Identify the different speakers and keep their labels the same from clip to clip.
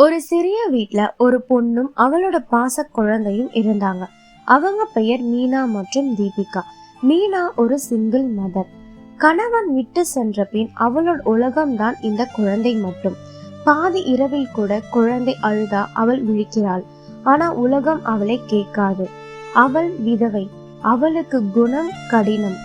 Speaker 1: ஒரு சிறிய வீட்டில் ஒரு பொண்ணும் அவளோட பாச குழந்தையும் இருந்தாங்க. அவங்க பெயர் மீனா மற்றும் தீபிகா. மீனா ஒரு சிங்கிள் மதர் கணவன் விட்டு சென்ற பின் அவளோட உலகம்தான் இந்த குழந்தை மட்டும். பாதி இரவில் கூட குழந்தை அழுதா அவள் விழிக்கிறாள். ஆனா உலகம் அவளை கேட்காது. அவள் விதவை. அவளுக்கு குணம் கடினம்.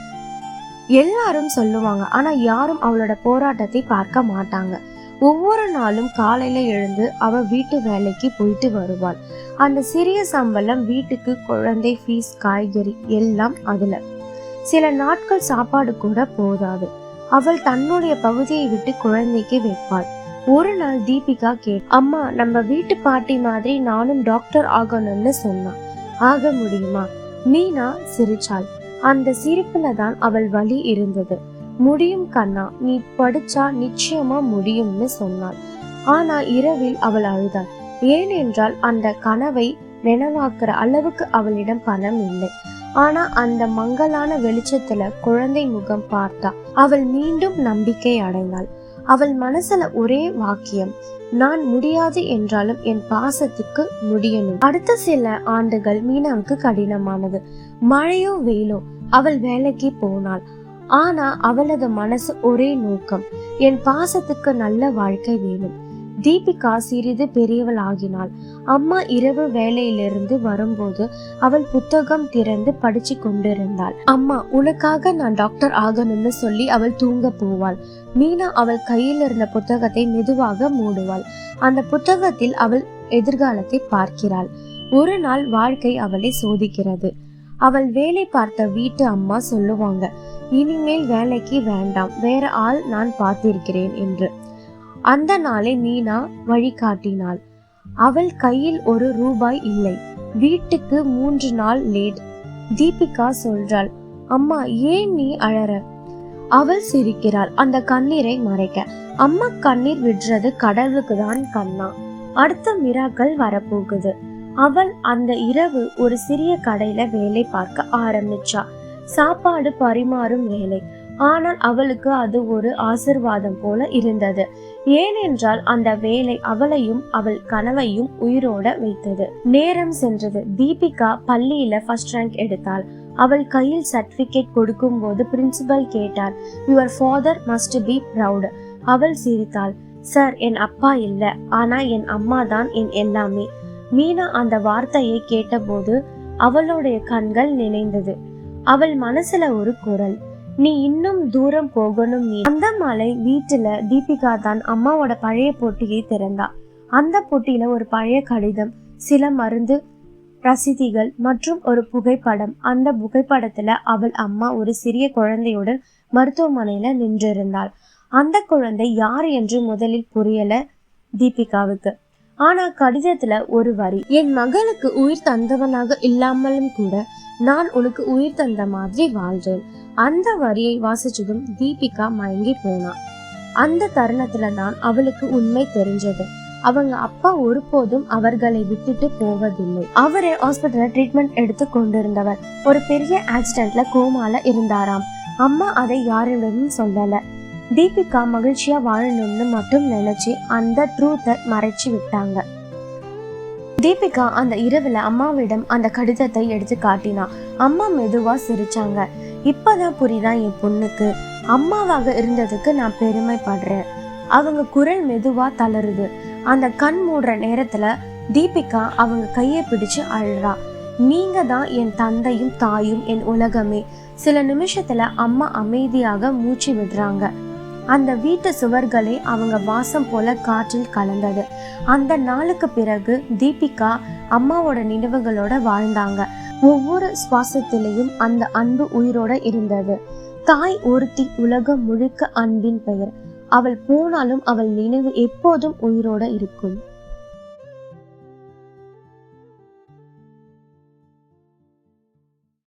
Speaker 1: எல்லாரும் சொல்லுவாங்க. ஆனா யாரும் அவளோட போராட்டத்தை பார்க்க மாட்டாங்க. ஒவ்வொரு நாளும் காலையில எழுந்து அவ வீட்டு வேலைக்கு போயிட்டு வருவாள். அந்த சிறிய சம்பளம் வீட்டுக்கு குழந்தை ஃபீஸ் காய்கறி எல்லாம் அதுல. சில நாட்கள் சாப்பாடு கூட போதாது. அவள் தன்னுடைய பகுதியை விட்டு குழந்தைக்கு வைப்பாள். ஒரு நாள் தீபிகா கேட் அம்மா நம்ம வீட்டு பாட்டி மாதிரி நானும் டாக்டர் ஆகணும்னு சொன்னான் ஆக முடியுமா? மீனா சிரிச்சாள். அந்த சிரிப்புல தான் அவள் வலி இருந்தது. முடியும் கண்ணா நீ படிச்சா நிச்சயமா முடியும்னு சொன்னாள். ஆனா இரவில் அவள் அழுதாள். ஏனென்றால் அந்த கனவை நினைவாக்குற அளவுக்கு அவளிடம் பணம் இல்லை. ஆனா அந்த மங்கலான வெளிச்சத்துல குழந்தை முகம் பார்த்தா அவள் மீண்டும் நம்பிக்கை அடைந்தாள். அவள் மனசுல ஒரே வாக்கியம் நான் முடியாது என்றாலும் என் பாசத்துக்கு முடியணும். அடுத்த சில ஆண்டுகள் மீனாவுக்கு கடினமானது. மழையோ வெயிலோ அவள் வேலைக்கு போனாள். ஆனா அவளது மனசு ஒரே நோக்கம் என் பாசத்துக்கு நல்ல வாழ்க்கை வேணும். தீபிகா சிறிது பெரியவள் ஆகினாள். அம்மா இரவு வேலையிலிருந்து வரும்போது அவள் புத்தகம் திறந்து படிச்சு கொண்டிருந்தாள். அம்மா உனக்காக நான் டாக்டர் ஆகணும்னு சொல்லி அவள் தூங்க போவாள். மீனா அவள் கையில் இருந்த புத்தகத்தை மெதுவாக மூடுவாள். அந்த புத்தகத்தில் அவள் எதிர்காலத்தை பார்க்கிறாள். ஒரு நாள் வாழ்க்கை அவளை சோதிக்கிறது. அவள் வேலை பார்த்த வீட்டு அம்மா சொல்லுவாங்க இனிமேல் வேலைக்கு வேண்டாம் வேற ஆள் நான் பார்த்திருக்கிறேன் என்று. அந்த நாளை மீனா வழிகாட்டினாள். அவள் கையில் ஒரு ரூபாய் இல்லை. வீட்டுக்கு மூன்று நாள் லேட். தீபிகா சொல்றாள் அம்மா ஏன் நீ அழற? அவள் சிரிக்கிறாள் அந்த கண்ணீரை மறைக்க. அம்மா கண்ணீர் விடுறது கடவுளுக்கு தான் கண்ணா. அடுத்த மிராக்கள் வரப்போகுது. அவள் அந்த இரவு ஒரு சிறிய கடையில வேலை பார்க்க ஆரம்பிச்சா. சாப்பாடு பரிமாறும் வேலை. ஆனால் அவளுக்கு அது ஒரு ஆசிர்வாதம் போல இருந்தது. ஏனென்றால் அந்த வேலை அவளையும் அவள் கனவையும் உயிரோட வைத்தது. நேரம் சென்றது. தீபிகா பள்ளியில ஃபர்ஸ்ட் ரேங்க் எடுத்தாள். அவள் கையில் சர்டிபிகேட் கொடுக்கும் போது பிரின்சிபல் கேட்டார் your father must be proud அவள் சிரித்தாள் சார் என் அப்பா இல்ல. ஆனா என் அம்மா தான் என் எல்லாமே. மீனா அந்த வார்த்தையை கேட்டபோது அவளுடைய கண்கள் நினைந்தது. அவள் மனசுல ஒரு குரல் நீ இன்னும் தூரம் போகணும் நீ அந்த மாலை வீட்டுல தீபிகா தான் அம்மாவோட பழைய போட்டியை திறந்தா. அந்த போட்டியில ஒரு பழைய கடிதம் சில மருந்து ரசிதிகள் மற்றும் ஒரு புகைப்படம். அந்த புகைப்படத்துல அவள் அம்மா ஒரு சிறிய குழந்தையுடன் மருத்துவமனையில நின்றிருந்தாள். அந்த குழந்தை யார் என்று முதலில் புரியல தீபிகாவுக்கு. ஆனா கடிதத்துல ஒரு வரி என் மகளுக்கு உயிர் தந்தவனாக இல்லாமலும் கூட நான் உனக்கு உயிர் தந்த மாதிரி வாழ்றேன். அந்த வரியை வாசிச்சதும் தீபிகா மயங்கி போனா. அந்த தருணத்துல தான் அவளுக்கு உண்மை தெரிஞ்சது. அவங்க அப்பா ஒருபோதும் அவர்களை விட்டுட்டு போவதில்லை. அவரே ஹாஸ்பிட்டல்ல ட்ரீட்மெண்ட் எடுத்து கொண்டிருந்தவர். ஒரு பெரிய ஆக்சிடென்ட்ல கோமால இருந்தாராம். அம்மா அதை யாரிடமும் சொல்லல. தீபிகா மகிழ்ச்சியா வாழணும்னு மட்டும் நினைச்சு அந்த ட்ரூத்தை மறைச்சு விட்டாங்க. தீபிகா அந்த இரவுல அம்மாவிடம் அந்த கடிதத்தை எடுத்து காட்டினா அம்மா மெதுவா சிரிச்சாங்க. இப்பதான் புரியுதா என் பொண்ணுக்கு? அம்மாவாக இருந்ததுக்கு நான் பெருமைப்படுறேன். அவங்க குரல் மெதுவா தளருது. அந்த கண் மூடுற நேரத்துல தீபிகா அவங்க கையை பிடிச்சு அழுறா. நீங்க தான் என் தந்தையும் தாயும் என் உலகமே. சில நிமிஷத்துல அம்மா அமைதியாக மூச்சு விடுறாங்க. அந்த வீட்டு சுவர்களே அவங்க வாசம் போல காற்றில் கலந்தது. அந்த நாளுக்கு பிறகு தீபிகா அம்மாவோட நினைவுகளோட வாழ்ந்தாங்க. ஒவ்வொரு சுவாசத்திலையும் அந்த அன்பு உயிரோட இருந்தது. தாய் ஒருத்தி உலகம் முழுக்க அன்பின் பெயர். அவள் போனாலும் அவள் நினைவு எப்போதும் உயிரோட இருக்கும்.